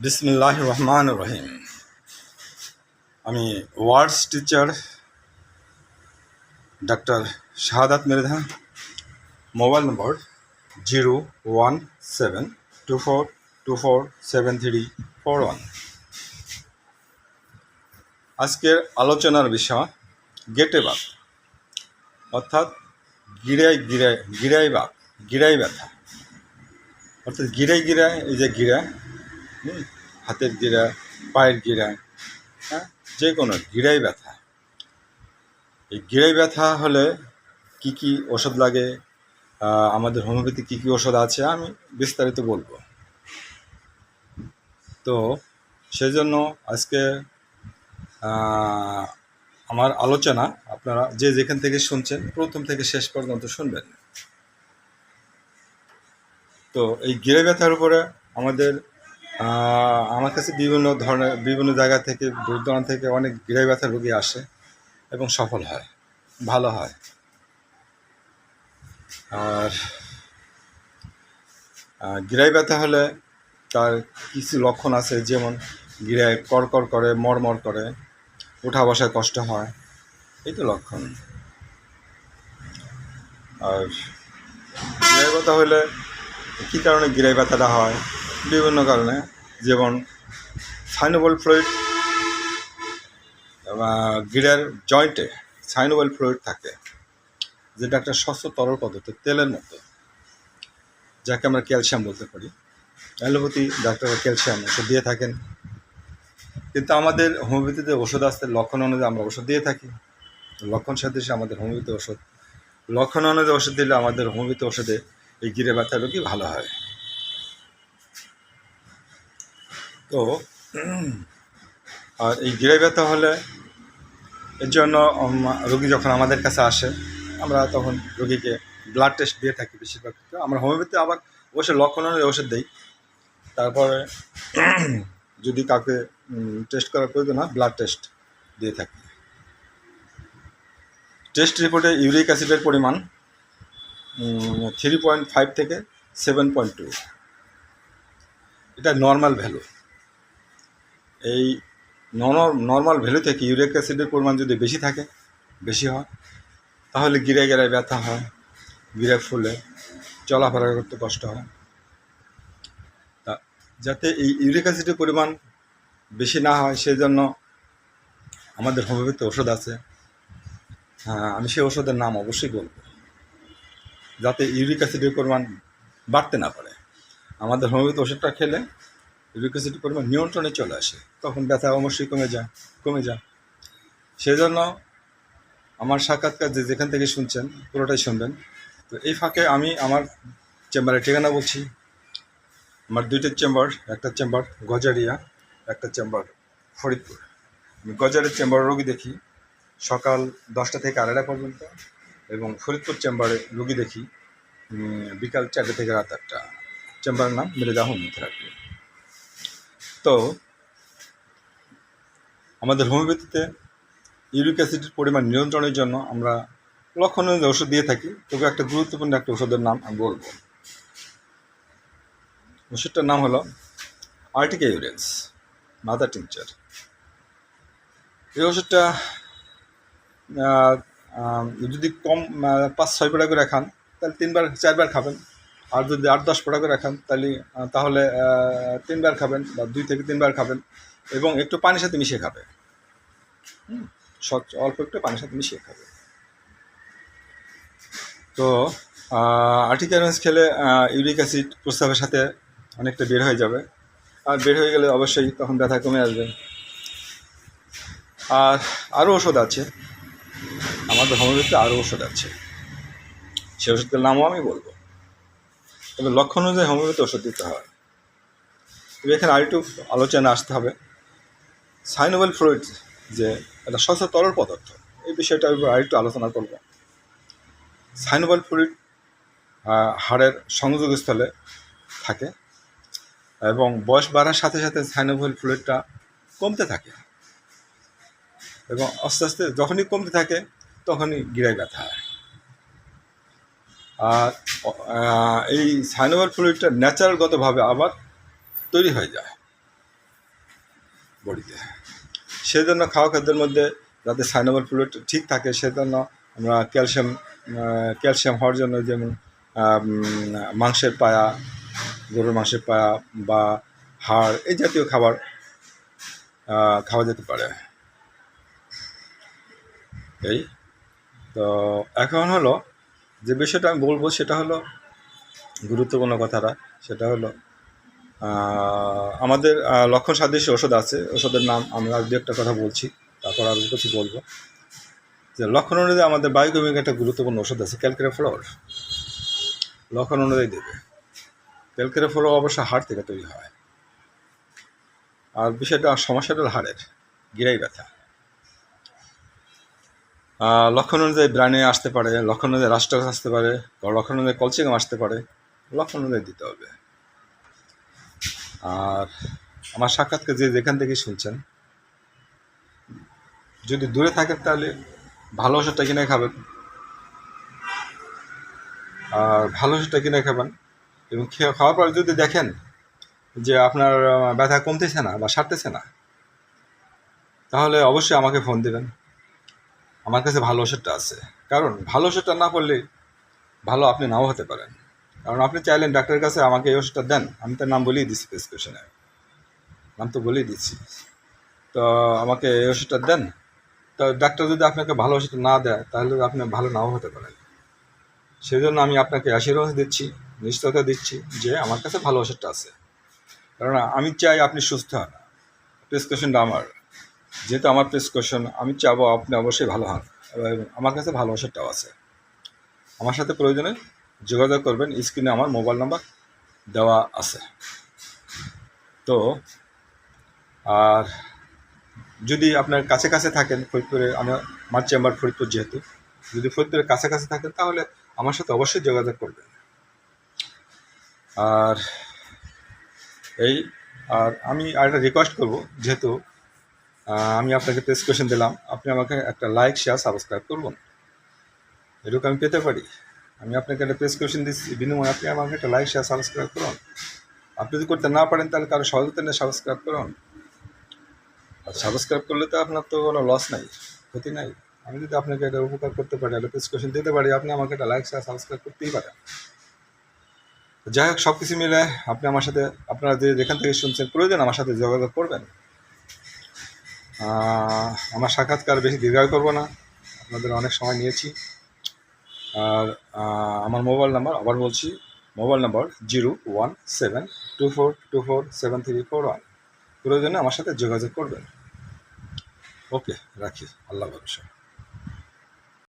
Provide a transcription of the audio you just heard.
বিসমিল্লাহ রহমান রহিম আমি words teacher doctor Shahadat Mridha mobile number zero one seven two four two four seven three four one. আজকের আলোচনার বিষয় গেটে বাত অর্থাৎ গিরাই গিরাই গিরাই বাত গিরাই ব্যথা। অর্থাৎ গিরাই গিরায়, এই যে গিরা হাতের গিরা, পায়ের গিরা হ্যাঁ? যে কোনো গিরাই ব্যথা। এই গিরাই ব্যথা হলে কি কি ওষুধ লাগে? আমাদের হোমিওপ্যাথি কী কী ওষুধ আছে? আমি বিস্তারিত বলব। তো সেজন্য আজকে আমার আলোচনা আপনারা যে যেখান থেকে শুনছেন, প্রথম থেকে শেষ পর্যন্ত শুনবেন। তো এই গিরে ব্যথার উপরে আমাদের আমার কাছে বিভিন্ন ধরনের, বিভিন্ন জায়গা থেকে দূর দূরান্ত থেকে অনেক গিরে ব্যথা রোগী আসে এবং সফল হয়, ভালো হয়। আর গিরাই ব্যথা হলে তার কিছু লক্ষণ আছে, যেমন গিরায় কড়কড় করে মরমর করে, উঠা বসায় কষ্ট হয়, এই তো লক্ষণ। আর গিরাই ব্যথা হলে কী কারণে গিরাই ব্যথাটা হয়? বিভিন্ন কারণে, যেমন সাইনোবল ফ্লুইড গিরার জয়েন্টে সাইনোবল ফ্লুইড থাকে, যেটা একটা স্বচ্ছ তরল পদার্থ, তেলের মতো, যাকে আমরা ক্যালসিয়াম বলতে পারি। অ্যালোপ্যাথি ডাক্তাররা ক্যালসিয়াম ওষুধ দিয়ে থাকেন। কিন্তু আমাদের হোমিওপ্যাথিতে ওষুধ আসতে লক্ষণ অনুযায়ী আমরা ওষুধ দিয়ে থাকি। লক্ষণ সাদৃশ্যে আমাদের হোমিওপ্যাথি ওষুধ, লক্ষণ অনুযায়ী ওষুধ দিলে আমাদের হোমিওপ্যাথি ওষুধে এই গিরে ব্যথা রোগী ভালো হয়। তো, আর এই গিরে ব্যথা হলে এর জন্য রোগী যখন আমাদের কাছে আসে, আমরা তখন রোগীকে ব্লাড টেস্ট দিয়ে থাকি বেশিরভাগ। ক্ষেত্রে। আমরা হোমিওপ্যাথি আবার অবশ্যই লক্ষণ অনুযায়ী ওষুধ দিই। তারপরে, যদি কাউকে টেস্ট করার প্রয়োজন হয় ব্লাড টেস্ট দিয়ে থাকি। টেস্ট রিপোর্টে ইউরিক অ্যাসিডের পরিমাণ থ্রি পয়েন্ট ফাইভ থেকে সেভেন পয়েন্ট টু এটা নর্মাল ভ্যালু এই নর্মাল ভ্যালু থেকে ইউরিক অ্যাসিডের পরিমাণ যদি বেশি থাকে, বেশি হয়, তাহলে গিরে গিরায় ব্যথা হয়, গিরে ফুলে, চলাফেরা করতে কষ্ট হয়। তা যাতে এই ইউরিক অ্যাসিডের পরিমাণ বেশি না হয় সেই জন্য আমাদের হোমিওপ্যাথি ওষুধ আছে। হ্যাঁ আমি সেই ওষুধের নাম অবশ্যই বলব। যাতে ইউরিক অ্যাসিডের পরিমাণ বাড়তে না পারে। আমাদের হোমিওপ্যাথি ওষুধটা খেলে অ্যাসিডের পরিমাণ নিয়ন্ত্রণে চলে আসে, তখন ব্যথা অবশ্যই কমে যায় কমে যায়। সেজন্য আমার সাক্ষাৎকার যে যেখান থেকে শুনছেন, পুরোটাই শুনবেন। তো এই ফাঁকে আমি আমার চেম্বারের ঠিকানা বলছি। আমার দুইটা চেম্বার, একটা চেম্বার গজারিয়া, একটা চেম্বার ফরিদপুর। আমি গজারের চেম্বারে রোগী দেখি, সকাল দশটা থেকে আড়াইটা পর্যন্ত, এবং ফরিদপুর চেম্বারে রোগী দেখি বিকাল চারটে থেকে রাত আটটা। চেম্বারের নাম মির্জা হোমিও থেরাপি তো আমাদের হোমিওপ্যাথিতে ইউরিক অ্যাসিডের পরিমাণ নিয়ন্ত্রণের জন্য আমরা লক্ষণ অনুযায়ী ওষুধ দিয়ে থাকি, তবে একটা গুরুত্বপূর্ণ একটা ওষুধের নাম আমি বলব। ওষুধটার নাম হলো আর্টিকা ইউরেন্স, মাদার টিংচার এই ওষুধটা যদি কম পাঁচ ছয় ফোঁটা করে খান, তাহলে তিনবার, চারবার খাবেন। আর যদি আট দশ ফোঁটা করে খান, তাহলে তাহলে তিনবার খাবেন বা দুই থেকে তিনবার খাবেন এবং একটু পানির সাথে মিশিয়ে খাবে। স্বচ্ছ, অল্প একটু পানির সাথে মিশিয়ে খাবে। তো আর্টিকারেন্স খেলে ইউরিক অ্যাসিড প্রস্রাবের সাথে অনেকটা বের হয়ে যাবে। আর বের হয়ে গেলে অবশ্যই তখন ব্যথা কমে আসবে। আর আরও ওষুধ আছে। আমাদের হোমিওপ্যাথিতে আরও ওষুধ আছে। সে ওষুধের নামও আমি বলব। তবে লক্ষণ অনুযায়ী হোমিওপ্যাথি ওষুধ দিতে হয়। তবে এখানে আরেকটু আলোচনা আসতে হবে। সাইনোবেল ফ্লুইড যে একটা স্বচ্ছ তরল পদার্থ। এই বিষয়টার উপর আরেকটু আলোচনা করব। সাইনোভেল ফ্লুইড হাড়ের সংযোগস্থলে থাকে এবং বয়স বাড়ার সাথে সাথে সাইনোভেল ফ্লুইডটা কমতে থাকে। এবং আস্তে আস্তে যখনই কমতে থাকে, তখনই গিরায় ব্যথা হয়। এই সাইনোভার ফ্লুইডটা ন্যাচারালগতভাবে আবার তৈরি হয়ে যায় বডিতে। সেই জন্য খাওয়া খাদ্যের মধ্যে যাতে সাইনাবল ফ্লুইড ঠিক থাকে, সেজন্য আমরা ক্যালসিয়াম ক্যালসিয়াম হওয়ার জন্য যেমন মাংসের পায়া, গরুর মাংসের পায়া বা হাড়, এই জাতীয় খাবার খাওয়া যেতে পারে। এই তো এখন হলো যে বিষয়টা আমি বলব সেটা হলো গুরুত্বপূর্ণ কথাটা, সেটা হলো আমাদের লক্ষণ সাদৃশ্য ওষুধ আছে, ওষুধের নাম আমরা দু একটা কথা বলছি, তারপর আরও কিছু বলব। যে লক্ষণ অনুযায়ী আমাদের বায়োকেমিক একটা গুরুত্বপূর্ণ ওষুধ আছে ক্যালকেরা ফ্লোর লক্ষণ অনুযায়ী দেবে। ক্যালকেরা ফ্লোর অবশ্য হাড় থেকে তৈরি হয়। আর বিষয়টা সমস্যাটা হাড়ের, গিরাই ব্যথা। লক্ষণ অনুযায়ী ব্রানে আসতে পারে লক্ষণ অনুযায়ী রাষ্ট্রাস আসতে পারে লক্ষণ অনুযায়ী কলচিগাম আসতে পারে লক্ষণ অনুযায়ী দিতে হবে। আর আমার সাক্ষাৎকে যে যেখান থেকে শুনছেন, যদি দূরে থাকেন তাহলে ভালো ওষুধটা কিনে খাবেন। আর ভালো ওষুধটা কিনে খাবেন এবং খেয়ে খাওয়ার পর যদি দেখেন যে আপনার ব্যথা কমতেছে না বা সারতেছে না, তাহলে অবশ্যই আমাকে ফোন দেবেন। আমার কাছে ভালো ওষুধটা আছে। কারণ ভালো ওষুধটা না পড়লে ভালো আপনি নাও হতে পারেন। কারণ আপনি চাইলেন ডাক্তারের কাছে আমাকে এই ওষুধটা দেন, আমি তার নাম বলেই দিচ্ছি প্রেসক্রিপশনে নাম তো বলেই দিচ্ছি তো আমাকে এই ওষুধটা দেন। তো ডাক্তার যদি আপনাকে ভালো ওষুধ না দেয়, তাহলে আপনি ভালো নাও হতে পারেন। সেই জন্য আমি আপনাকে আশীর্বাদ দিচ্ছি, নিশ্চয়তা দিচ্ছি যে আমার কাছে ভালো ওষুধটা আছে। কারণ আমি চাই আপনি সুস্থ হন। প্রেসক্রিপশনটা আমার। যেহেতু আমার প্রেসক্রিপশন আমি চাবো আপনি অবশ্যই ভালো হন। আমার কাছে ভালো ওষুধটাও আছে। আমার সাথে প্রয়োজনে যোগাযোগ করবেন স্ক্রিনে আমার মোবাইল নাম্বার দেওয়া আছে। তো, আর যদি আপনার কাছে কাছে থাকেন ফরিদপুরে আমার আমার চেম্বার ফরিদপুর যেহেতু, যদি ফরিদপুরের কাছে কাছে থাকেন তাহলে আমার সাথে অবশ্যই যোগাযোগ করবেন। আর এই, আর আমি আর একটা রিকোয়েস্ট করব, যেহেতু আমি আপনাকে প্রেসক্রিপশন দিলাম। আপনি আমাকে একটা লাইক শেয়ার সাবস্ক্রাইব করবেন। এটুকু আমি পেতে পারি। আমি আপনাকে একটা প্রেসক্রিপশন দিচ্ছি। বিনিময়ে আপনি আমাকে একটা লাইক শেয়ার সাবস্ক্রাইব করুন। আপনি যদি করতে না পারেন, তাহলে কারও সহযোগিতা নিয়ে সাবস্ক্রাইব করুন। আর সাবস্ক্রাইব করলে তো আপনার তো কোনো লস নাই, ক্ষতি নাই। আমি যদি আপনাকে একটা উপকার করতে পারি, একটা প্রেসক্রিপশন দিতে পারি, আপনি আমাকে একটা লাইক শেয়ার সাবস্ক্রাইব করতেই পারেন। যাই হোক সব কিছু মিলে আপনি আমার সাথে, আপনারা যে যেখান থেকে শুনছেন, প্রয়োজন আমার সাথে যোগাযোগ করবেন। আমার সাক্ষাৎকার বেশি দীর্ঘায় করব না। আপনাদের অনেক সময় নিয়েছি। আর আমার মোবাইল নাম্বার আবার বলছি, mobile number zero one seven two four two four seven three four one. প্রয়োজনে আমার সাথে যোগাযোগ করবেন। ওকে, রাখি। আল্লাহ ভরসা